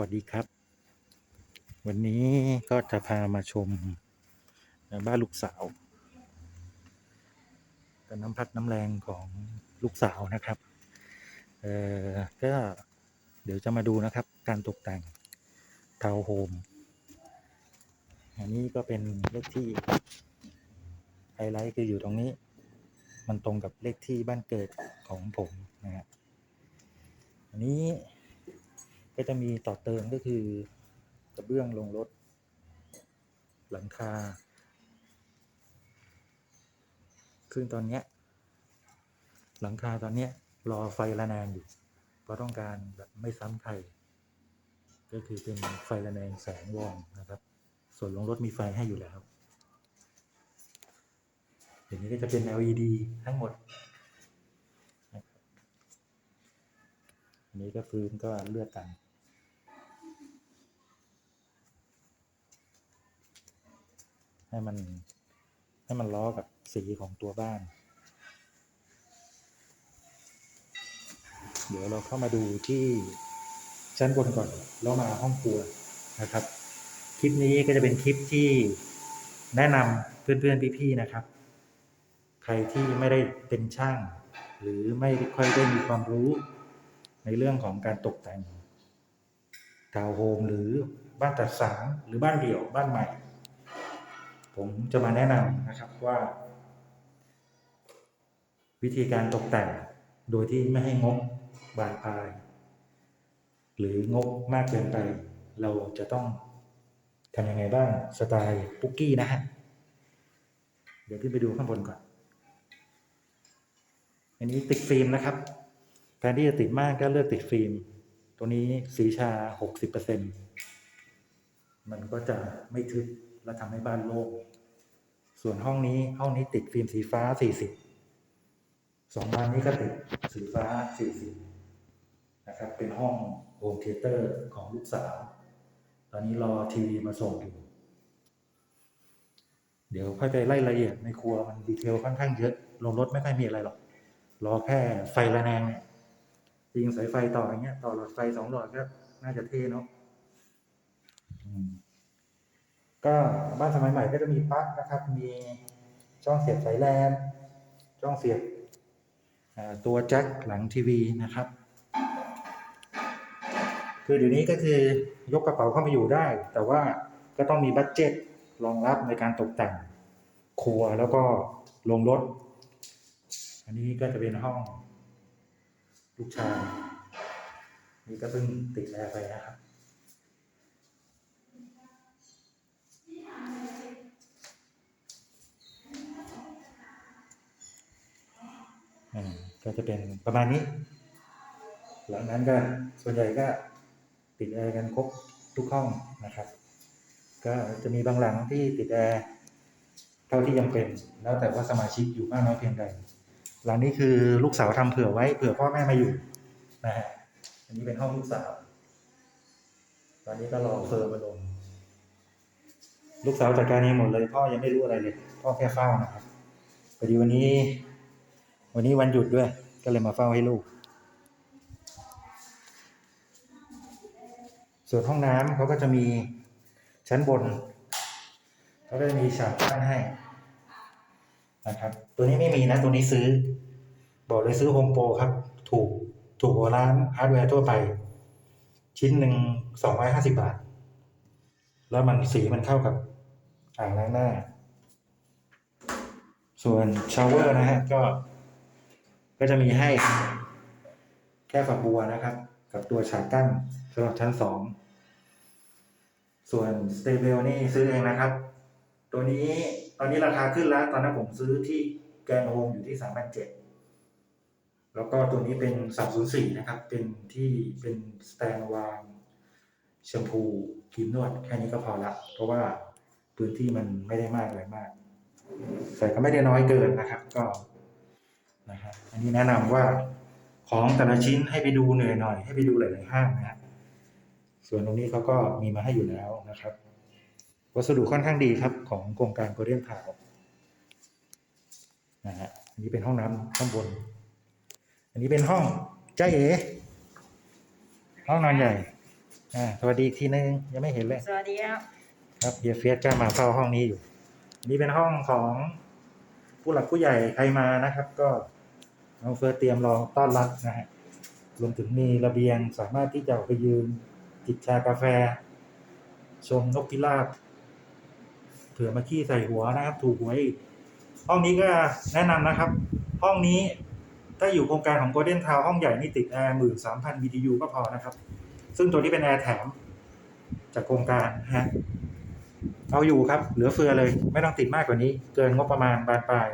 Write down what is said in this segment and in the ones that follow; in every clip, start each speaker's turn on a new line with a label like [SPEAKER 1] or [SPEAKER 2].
[SPEAKER 1] วัสดีครับ วันนี้ก็จะพามาชมบ้านลูกสาวกับน้ำพักน้ำแรงของลูกสาวนะครับ เออก็เดี๋ยวจะมาดูนะครับ การตกแต่งทาวน์โฮม อันนี้ก็เป็นเลขที่ไฮไลท์คืออยู่ตรงนี้ มันตรงกับเลขที่บ้านเกิดของผมนะฮะอันนี้ ก็จะมีต่อเติมก็คือกระเบื้องลงรถ หลังคาซึ่งตอนเนี้ยหลังคาตอนเนี้ยรอไฟระแนงอยู่ เพราะต้องการแบบไม่ซ้ำใคร ก็คือเป็นไฟระแนงแสงวอร์มนะครับ ส่วนลงรถมีไฟให้อยู่แล้วเดี๋ยวนี้ก็จะเป็น LED ทั้งหมด อันนี้ก็พื้นก็เลือกกันให้มันให้มันล้อกับสีของตัวบ้าน เดี๋ยวเราเข้ามาดูที่ชั้นบนก่อนแล้วมาห้องครัวนะครับ คลิปนี้ก็จะเป็นคลิปที่แนะนำเพื่อนๆพี่ๆนะครับ ใครที่ไม่ได้เป็นช่าง หรือไม่ค่อยได้มีความรู้ ในเรื่องของการตกแต่งทาวน์โฮมหรือบ้านจัดสรรหรือบ้านเดี่ยวบ้านใหม่ ผมจะมาแนะนำนะครับว่า วิธีการตกแต่งโดยที่ไม่ให้งบบานปลาย หรืองบมากเกินไป เราจะต้องทำยังไงบ้างสไตล์ปุกกี้นะฮะเดี๋ยวขึ้นไปดูข้างบนก่อน อันนี้ติดฟิล์มนะครับ ทนที่จะติดมากก็เลือกติดฟิล์ม ตัวนี้สีชา 60%มันก็จะไม่ทึบและทำให้บ้านโล่ง ส่วนห้องนี้ห้องนี้ติดฟิล์มสีฟ้า 40สองบานนี้ก็ติดสีฟ้า 40 นะครับ เป็นห้องโฮมเทเตอร์ของลูกสาว ตอนนี้รอทีวีมาส่งอยู่ เดี๋ยวค่อยไปไล่รายละเอียดในครัวมันดีเทลค่อนข้างเยอะ ลงรถไม่ค่อยมีอะไรหรอก รอแค่ไฟระแนงเนี่ย ยิงสายไฟต่ออย่างเงี้ย ต่อหลอดไฟสองหลอดก็น่าจะเท่เนาะก็บ้านสมัยใหม่ก็จะมีปลั๊กนะครับ มีช่องเสียบสายแลนช่องเสียบตัวแจ็คหลังทีวีนะครับ คือเดี๋ยวนี้ก็คือยกกระเป๋าเข้ามาอยู่ได้ แต่ว่าก็ต้องมีบัตเจ็ตรองรับในการตกแต่งครัวแล้วก็ลงรถ อันนี้ก็จะเป็นห้อง ลูกชายนี่ก็เพิ่งติดแอร์ไปนะครับอ่าก็จะเป็นประมาณนี้ หลังนั้นก็ส่วนใหญ่ก็ติดแอร์กันครบทุกห้องนะครับ ก็จะมีบางหลังที่ติดแอร์เท่าที่ยังเป็น แล้วแต่ว่าสมาชิกอยู่มากน้อยเพียงใด หลังนี้คือลูกสาวทำเผื่อไว้เผื่อพ่อแม่มาอยู่นะฮะอันนี้เป็นห้องลูกสาว ตอนนี้ก็รอเฟิร์มมาลง ลูกสาวจัดการเองหมดเลย พ่อยังไม่รู้อะไรเลย พ่อแค่เฝ้านะครับพอดีวันนี้ วันนี้วันหยุดด้วย ก็เลยมาเฝ้าให้ลูก ส่วนห้องน้ำเขาก็จะมีชั้นบนเขาก็จะมีฉากกั้นให้ นะครับ ตัวนี้ไม่มีนะตัวนี้ซื้อ บอกเลยซื้อโฮมโปรครับ ถูกถูกกว่าร้านฮาร์ดแวร์ทั่วไป ชิ้นหนึ่งสองร้อยห้าสิบาท แล้วมันสีมันเข้ากับอ่างล้างหน้า ส่วนชาวเวอร์นะฮะก็ ก็จะมีให้แค่ฝักบัวนะครับ กับตัวฉากกั้นสำหรับชั้นสองส่วนสเตเบลนี่ซื้อเองนะครับ ตัวนี้ อนนี้ราคาขึ้นแล้ว ตอนนั้นผมซื้อที่แกนโฮมอยู่ที่สามพันเจ็ดแล้วก็ตัวนี้เป็นสามศูนย์สี่นะครับ เป็นที่เป็นสแตนวางแชมพูครีมนวดแค่นี้ก็พอละ เพราะว่าพื้นที่มันไม่ได้มากอะไรมาก แต่ก็ไม่ได้น้อยเกินนะครับ ก็นะครับอันนี้แนะนำว่าของแต่ละชิ้นให้ไปดูเหนื่อยหน่อยให้ไปดูหลายๆห้างนะฮะส่วนตรงนี้เขาก็มีมาให้อยู่แล้วนะครับ วัสดุค่อนข้างดีครับของโครงการโกลเด้นทาวนะฮะอันนี้เป็นห้องน้ำข้างบน อันนี้เป็นห้องใจาเอ๋ห้องนอนใหญ่อ่าสวัสดีอีกทีนึงยังไม่เห็นเลย
[SPEAKER 2] สวัสดีครับ
[SPEAKER 1] ครับเฮียเฟียสก็มาเฝ้าห้องนี้อยู่อันนี้เป็นห้องของผู้หลักผู้ใหญ่ใครมานะครับ ก็น้องเฟิร์สเตรียมรอต้อนรับนะฮะรวมถึงมีระเบียงสามารถที่จะออกไปยืนจิบชากาแฟ ชมนกพิราบ เผื่อมาขี้ใส่หัวนะครับ ถูกหวยอีกห้องนี้ก็แนะนำนะครับ ห้องนี้ถ้าอยู่โครงการของ Golden Town ห้องใหญ่นี่ติดแอร์หมื่นสามพัน BTU ก็พอนะครับ ซึ่งตัวนี้เป็นแอร์แถมจากโครงการนะฮะเอาอยู่ครับ เหลือเฟือเลย ไม่ต้องติดมากกว่านี้ เกินงบประมาณบานปลาย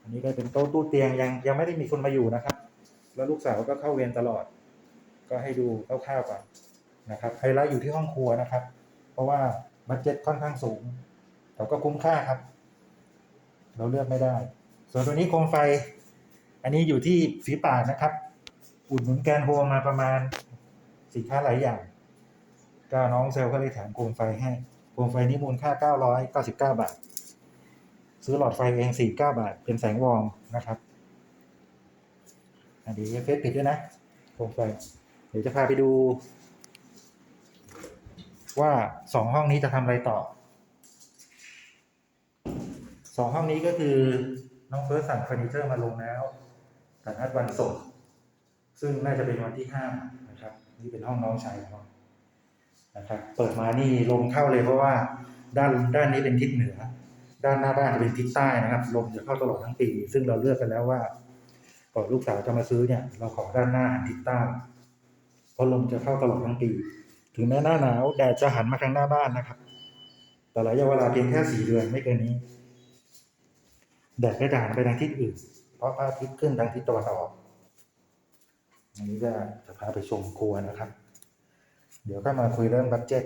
[SPEAKER 1] อันนี้ก็เป็นโต๊ะตู้เตียงยังยังไม่ได้มีคนมาอยู่นะครับ แล้วลูกสาวก็เข้าเวรตลอด ก็ให้ดูคร่าวๆก่อน นะครับไฮไลท์อยู่ที่ห้องครัวนะครับ เพราะว่าบัตเจ็ตค่อนข้างสูงแต่ก็คุ้มค่าครับ เราเลือกไม่ได้ ส่วนตัวนี้โคมไฟ อันนี้อยู่ที่ฝีปากนะครับ อุดหนุนแกนโฮมาประมาณสินค้าหลายอย่างก็น้องเซลลก็เลยแถมโคมไฟให้โคมไฟนี้มูลค่า 999 บาท ซื้อหลอดไฟเอง 49 บาท เป็นแสงวอร์มนะครับอันนี้เฟซปิดด้วยนะโคมไฟ เดี๋ยวจะพาไปดู ว่าสองห้องนี้จะทำอะไรต่อสองห้องนี้ก็คือน้องเฟิร์สสั่งเฟอร์นิเจอร์มาลงแล้วแต่นัดวันส่งซึ่งน่าจะเป็นวันที่ห้านะครับ นี่เป็นห้องน้องชายของนะครับ เปิดมานี่ลมเข้าเลยเพราะว่าด้านด้านนี้เป็นทิศเหนือ ด้านหน้าบ้านจะเป็นทิศใต้นะครับ ลมจะเข้าตลอดทั้งปี ซึ่งเราเลือกกันแล้วว่าก่อนลูกสาวจะมาซื้อเนี่ย เราขอด้านหน้าหันทิศใต้เพราะลมจะเข้าตลอดทั้งปี ถึงแม้หน้าหนาวแดดจะหันมาทางหน้าบ้านนะครับ แต่ระยะเวลาเพียงแค่สี่เดือนไม่เกินนี้ แดดก็จะหันไปทางทิศอื่น เพราะพระอาทิตย์ขึ้นทางทิศตะวันออกอันนี้ก็จะพาไปชมครัวนะครับ เดี๋ยวก็มาคุยเรื่องบัตเจ็ต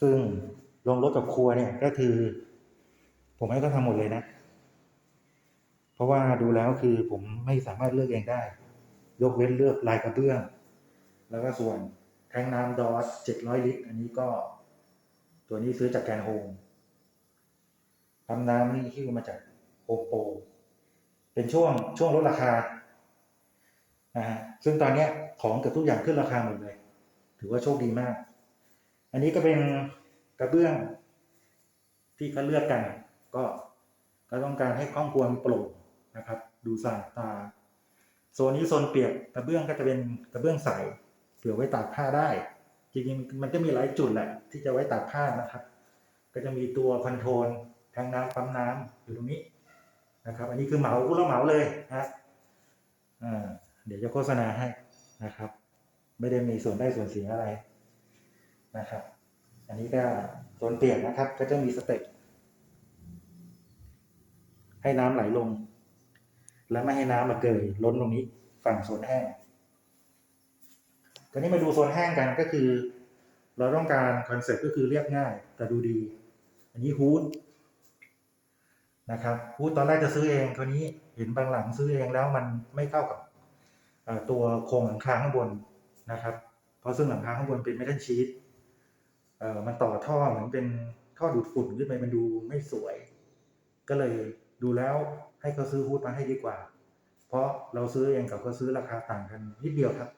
[SPEAKER 1] ซึ่งลงรถกับครัวเนี่ยก็คือ ผมให้เขาทำหมดเลยนะ เพราะว่าดูแล้วคือผมไม่สามารถเลือกเองได้ ยกเว้นเลือกลายกระเบื้อง แล้วก็ส่วนแทงน้ำดอส700ลิตร อันนี้ก็ ตัวนี้ซื้อจากแกนโฮมปั๊มน้ำนี่ที่มาจากโฮมโปรเป็นช่วงช่วงลดราคานะฮะซึ่งตอนเนี้ยของเกือบทุกอย่างขึ้นราคาหมดเลย ถือว่าโชคดีมาก อันนี้ก็เป็นกระเบื้องที่เขาเลือกกัน ก็ก็ต้องการให้ห้องควมันโปร่งนะครับ ดูสะอาดตาโซนนี้โซนเปียกกระเบื้องก็จะเป็นกระเบื้องใส เผื่อไว้ตากผ้าได้ จริงๆมันก็มีหลายจุดแหละ ที่จะไว้ตากผ้านะครับ ก็จะมีตัวคอนโทรลแทงน้ำปั๊มน้ำอยู่ตรงนี้นะครับ อันนี้คือเหมาผู้รับเหมาเลยนะอ่าเดี๋ยวจะโฆษณาให้นะครับ ไม่ได้มีส่วนได้ส่วนเสียอะไรนะครับ อันนี้ก็โซนเปียกนะครับ ก็จะมีสเต็ปให้น้ำไหลลง และไม่ให้น้ำมาเกยล้นตรงนี้ ฝั่งโซนแห้ง อนนี้มาดูโซนแห้งกันก็คือ เราต้องการคอนเซ็ปต์ก็คือเรียบง่าย แต่ดูดี อันนี้ฮูดนะครับฮูดตอนแรกจะซื้อเองคราวนี้เห็นบางหลังซื้อเองแล้วมันไม่เข้ากับตัวโครงหลังคาข้างบนนะครับ เพราะซึ่งหลังคาข้างบนเป็นเมทัลชีตมันต่อท่อเหมือนเป็นท่อดูดฝุ่นขึ้นไปมันดูไม่สวย ก็เลยดูแล้วให้เขาซื้อฮูดมาให้ดีกว่า เพราะเราซื้อเองกับเขาซื้อราคาต่างกันนิดเดียวครับ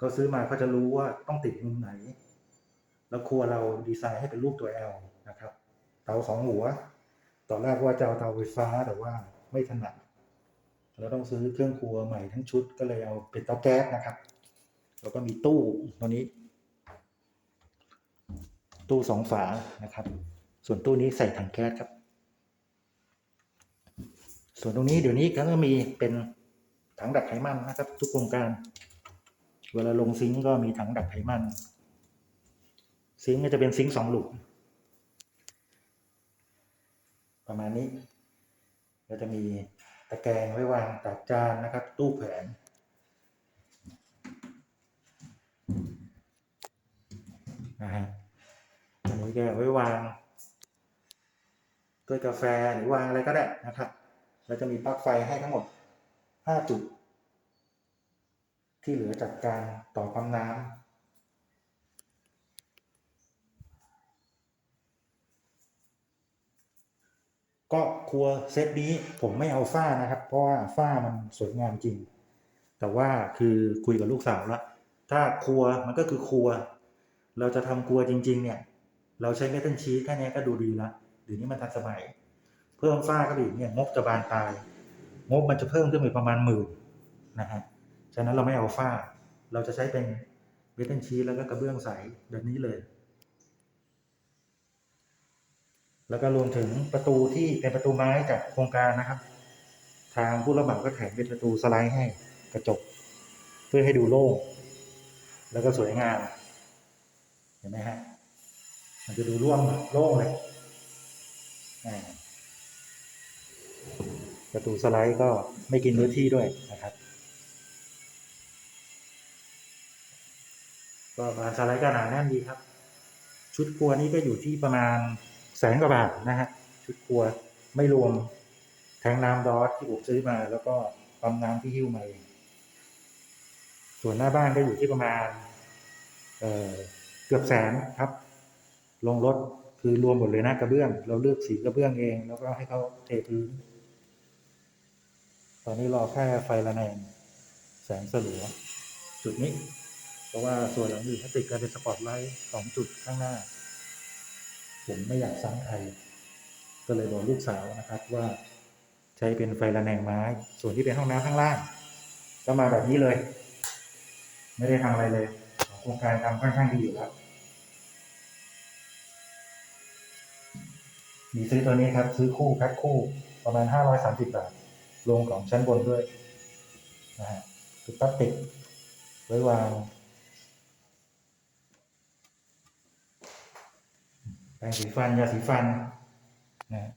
[SPEAKER 1] เขาซื้อมาเขาจะรู้ว่าต้องติดมุมไหน แล้วครัวเราดีไซน์ให้เป็นรูปตัว L นะครับ เตาสองหัว ตอนแรกว่าจะเอาเตาไฟฟ้าแต่ว่าไม่ถนัดเราต้องซื้อเครื่องครัวใหม่ทั้งชุดก็เลยเอาเป็นเตาแก๊สนะครับ แล้วก็มีตู้ตัวนี้ ตู้สองฝานะครับ ส่วนตู้นี้ใส่ถังแก๊สครับ ส่วนตรงนี้เดี๋ยวนี้ก็มีเป็นถังดักไขมันนะครับ ทุกโครงการ เวลาลงซิงก์ก็มีถังดักไขมัน ซิงก์ก็จะเป็นซิงก์สองหลุมประมาณนี้ก็จะมีตะแกรงไว้วางตักจานนะครับ ตู้แขวนนะฮะอันนี้ก็ไว้วางถ้วยกาแฟหรือวางอะไรก็ได้นะครับ แล้วจะมีปลั๊กไฟให้ทั้งหมด 5 จุด ที่เหลือจากการต่อปั๊มน้ำก็ครัวเซตนี้ผมไม่เอาฝ้านะครับ เพราะว่าฝ้ามันสวยงามจริง แต่ว่าคือคุยกับลูกสาวละถ้าครัวมันก็คือครัว เราจะทำครัวจริง ๆ เนี่ย เราใช้เมทัลชีสแค่นี้ก็ดูดีละเดี๋ยวนี้มันทันสมัย เพิ่มฝ้าก็ดีกเนี่ยงบจะบานปลาย งบมันจะเพิ่มขึ้นไปประมาณหมื่นนะฮะ ฉะนั้นเราไม่เอาฝ้า เราจะใช้เป็นเมทัลชีสแล้วก็กระเบื้องใสแบบนี้เลย แล้วก็รวมถึงประตูที่เป็นประตูไม้จากโครงการนะครับ ทางผู้รับเหมาก็แถมเป็นประตูสไลด์ให้กระจก เพื่อให้ดูโล่งแล้วก็สวยงาม เห็นไหมฮะ มันจะดูร่วมโล่งเลยประตูสไลด์ก็ไม่กินเนื้อที่ด้วยนะครับ ก็บานสไลด์ก็หนาแน่นดีครับ ชุดครัวนี้ก็อยู่ที่ประมาณแสนกว่าบาทนะฮะชุดครัวไม่รวมแทงน้ำดอสที่ผมซื้อมา แล้วก็ปั๊มน้ำที่หิ้วมาเองส่วนหน้าบ้านก็อยู่ที่ประมาณเอ่อเกือบแสนครับ ลงรถคือรวมหมดเลยนะกระเบื้อง เราเลือกสีกระเบื้องเอง แล้วก็ให้เขาเทพื้น ตอนนี้รอแค่ไฟระแนงแสงสลัวจุดนี้ เพราะว่าส่วนหลังอื่นถ้าติดกันเป็นสปอตไลท์สองจุดข้างหน้า ผมไม่อยากซ้ำใคร ก็เลยบอกลูกสาวนะครับว่าใช้เป็นไฟระแนงไม้ ส่วนที่เป็นห้องน้ำข้างล่าง ก็มาแบบนี้เลย ไม่ได้ทำอะไรเลยโครงการทำค่อนข้างดีอยู่แล้วมีซื้อตัวนี้ครับ ซื้อคู่แพ็คคู่ประมาณห้าร้อยสามสิบบาทลงของชั้นบนด้วยนะฮะคือพลาสติกไว้วาง แปรงสีฟันยาสีฟันนะ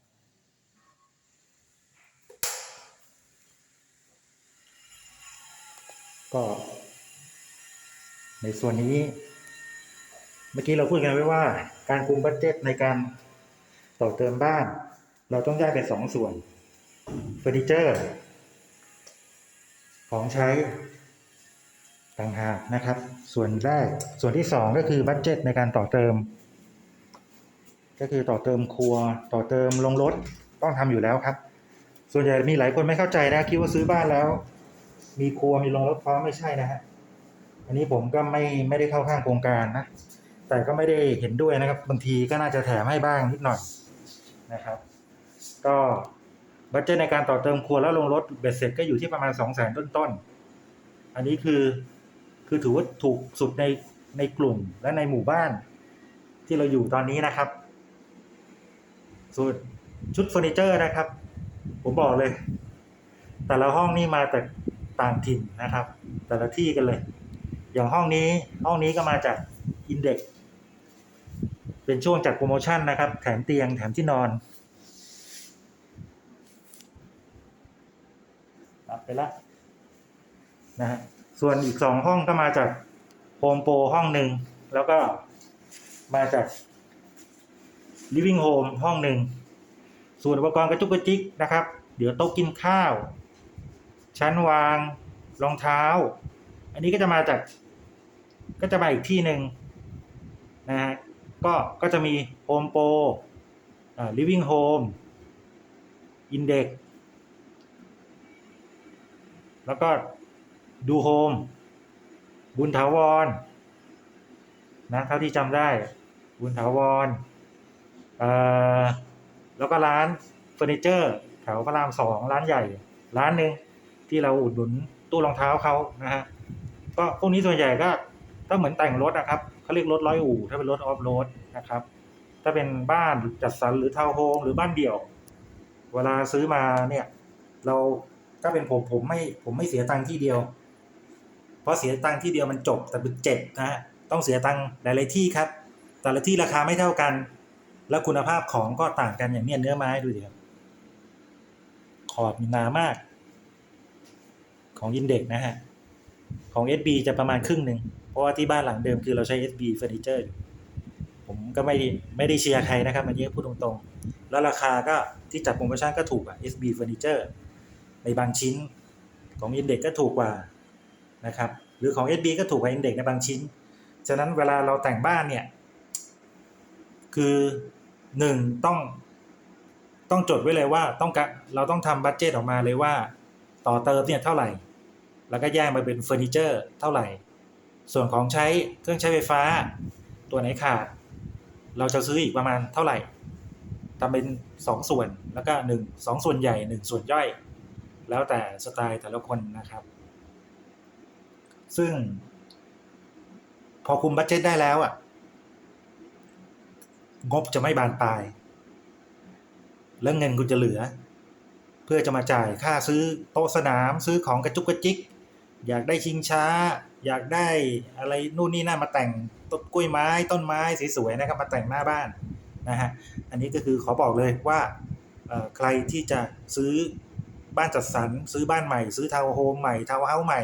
[SPEAKER 1] ก็ ในส่วนนี้ เมื่อกี้เราพูดกันไว้ว่า การคุมบัตเจ็ตในการต่อเติมบ้าน เราต้องแยกเป็นสองส่วนเฟอร์นิเจอร์ ของใช้ต่างหากนะครับ ส่วนแรกส่วนที่สองก็คือบัตเจ็ตในการต่อเติม ก็คือต่อเติมครัว ต่อเติมลงรถต้องทำอยู่แล้วครับ ส่วนใหญ่มีหลายคนไม่เข้าใจนะคิดว่าซื้อบ้านแล้ว มีครัวมีลงรถพร้อมไม่ใช่นะฮะอันนี้ผมก็ไม่ไม่ได้เข้าข้างโครงการนะแต่ก็ไม่ได้เห็นด้วยนะครับ บางทีก็น่าจะแถมให้บ้างนิดหน่อยนะครับ ก็บัตเจตในการต่อเติมครัวแล้วลงรถเบ็ดเสร็จก็อยู่ที่ประมาณสองแสนต้นๆอันนี้คือคือถือว่าถูกสุดในในกลุ่มและในหมู่บ้านที่เราอยู่ตอนนี้นะครับ ส่วนชุดเฟอร์นิเจอร์นะครับ ผมบอกเลย แต่ละห้องนี่มาแต่ต่างถิ่นนะครับ แต่ละที่กันเลย อย่างห้องนี้ห้องนี้ก็มาจากอินเด็กเป็นช่วงจัดโปรโมชั่นนะครับ แถมเตียงแถมที่นอนรับไปละนะฮะส่วนอีกสองห้องก็มาจากโฮมโปรห้องหนึ่ง แล้วก็มาจาก living home ห้องหนึ่ง ส่วนอุปกรณ์กระจุกกระจิกนะครับ เดี๋ยวโต๊ะกินข้าว ชั้นวางรองเท้า อันนี้ก็จะมาจาก ก็จะมาอีกที่หนึ่งนะฮะก็ก็จะมีโฮมโปรอ่า living home index แล้วก็ดูโฮมบุญถาวรนะเท่าที่จำได้ บุญถาวร แล้วก็ร้านเฟอร์นิเจอร์แถวพระรามสองร้านใหญ่ ร้านหนึ่งที่เราอุดหนุนตู้รองเท้าเขานะฮะก็พวกนี้ส่วนใหญ่ก็ก็เหมือนแต่งรถนะครับเขาเรียกรถร้อยอู่ถ้าเป็นรถออฟโรดนะครับ ถ้าเป็นบ้านจัดสรรหรือทาวน์โฮมหรือบ้านเดี่ยว เวลาซื้อมาเนี่ย เราถ้าเป็นผมผมไม่ผมไม่เสียตังค์ที่เดียว เพราะเสียตังค์ที่เดียวมันจบแต่เป็นเจ็บนะฮะต้องเสียตังค์หลาย ๆ ที่ครับ แต่ละที่ราคาไม่เท่ากัน แล้วคุณภาพของก็ต่างกันอย่างเนี้ยเนื้อไม้ดูดิครับขอบหนามาก ของยินเด็กนะฮะ ของ SB จะประมาณครึ่งหนึ่ง เพราะว่าที่บ้านหลังเดิมคือเราใช้ SB เฟอร์นิเจอร์ผมก็ไม่ได้ไม่ได้เชียร์ใครนะครับ อันนี้พูดตรงๆ แล้วราคาก็ที่จัดโปรโมชั่นก็ถูกอะ SB เฟอร์นิเจอร์ในบางชิ้นของอินเด็กก็ถูกกว่านะครับ หรือของ SB ก็ถูกกว่าอินเด็กในบางชิ้น ฉะนั้นเวลาเราแต่งบ้านเนี่ย คือหนึ่งต้อง ต้องจดไว้เลยว่าต้องกะเราต้องทำบัตเจตออกมาเลยว่า ต่อเติมเนี่ยเท่าไหร่ แล้วก็แยกมาเป็นเฟอร์นิเจอร์เท่าไหร่ ส่วนของใช้เครื่องใช้ไฟฟ้า ตัวไหนขาด เราจะซื้ออีกประมาณเท่าไหร่ทำเป็นสองส่วนแล้วก็หนึ่งสองส่วนใหญ่หนึ่งส่วนย่อย แล้วแต่สไตล์แต่ละคนนะครับ ซึ่ง พอคุมบัตเจตได้แล้วอะ งบจะไม่บานปลาย แล้วเงินคุณจะเหลือ เพื่อจะมาจ่ายค่าซื้อโต๊ะสนามซื้อของกระจุกกระจิก อยากได้ชิงช้า อยากได้อะไรนู่นนี่นั่นมาแต่งต้นกล้วยไม้ต้นไม้สวยๆนะครับมาแต่งหน้าบ้านนะฮะอันนี้ก็คือขอบอกเลยว่าใครที่จะซื้อบ้านจัดสรรซื้อบ้านใหม่ ซื้อทาวน์โฮมใหม่ทาวน์เฮาส์ใหม่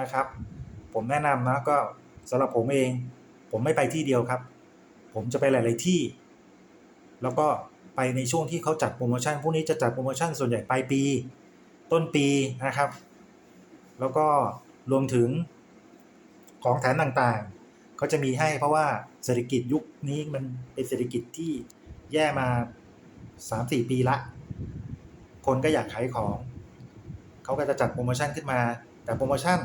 [SPEAKER 1] นะครับ ผมแนะนำนะก็สำหรับผมเอง ผมไม่ไปที่เดียวครับ ผมจะไปหลาย ๆที่ แล้วก็ไปในช่วงที่เขาจัดโปรโมชั่นพวกนี้จะจัดโปรโมชั่นส่วนใหญ่ปลายปี ต้นปีนะครับ แล้วก็รวมถึงของแถมต่างๆเขาจะมีให้เพราะว่าเศรษฐกิจยุคนี้มันเป็นเศรษฐกิจที่แย่มา 3-4 ปีละ คนก็อยากขายของ เขาก็จะจัดโปรโมชั่นขึ้นมา แต่โปรโมชั่น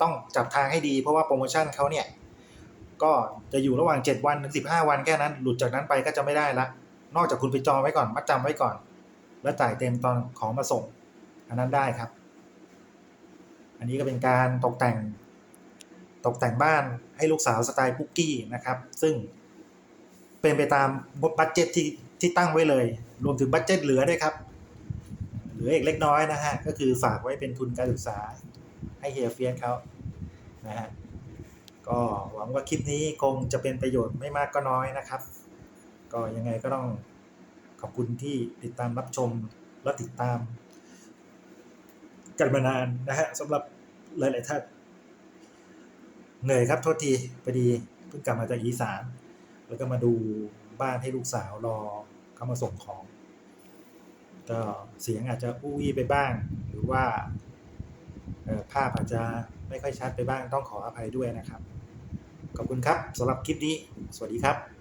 [SPEAKER 1] ต้องจับทางให้ดี เพราะว่าโปรโมชั่นเขาเนี่ย ก็จะอยู่ระหว่าง 7 วันถึง15 วันแค่นั้น หลุดจากนั้นไปก็จะไม่ได้ละ นอกจากคุณไปจองไว้ก่อนมัดจำไว้ก่อน แล้วจ่ายเต็มตอนของมาส่ง อันนั้นได้ครับ อันนี้ก็เป็นการตกแต่ง ตกแต่งบ้านให้ลูกสาวสไตล์คุกกี้นะครับ ซึ่งเป็นไปตามบัตเจ็ตที่ที่ตั้งไว้เลย รวมถึงบัตเจ็ตเหลือด้วยครับ เหลืออีกเล็กน้อยนะฮะ ก็คือฝากไว้เป็นทุนการศึกษาให้เฮียเฟียสเขานะฮะ ก็หวังว่าคลิปนี้คงจะเป็นประโยชน์ไม่มากก็น้อยนะครับ ก็ยังไงก็ต้องขอบคุณที่ติดตามรับชมและติดตาม กันมานานนะฮะสำหรับหลายๆท่านเหนื่อยครับโทษทีพอดีเพิ่งกลับมาจากอีสาน แล้วก็มาดูบ้านให้ลูกสาวรอเขามาส่งของ ก็เสียงอาจจะอู้ยี่ไปบ้าง หรือว่าภาพอาจจะไม่ค่อยชัดไปบ้างต้องขออภัยด้วยนะครับ ขอบคุณครับสำหรับคลิปนี้ สวัสดีครับ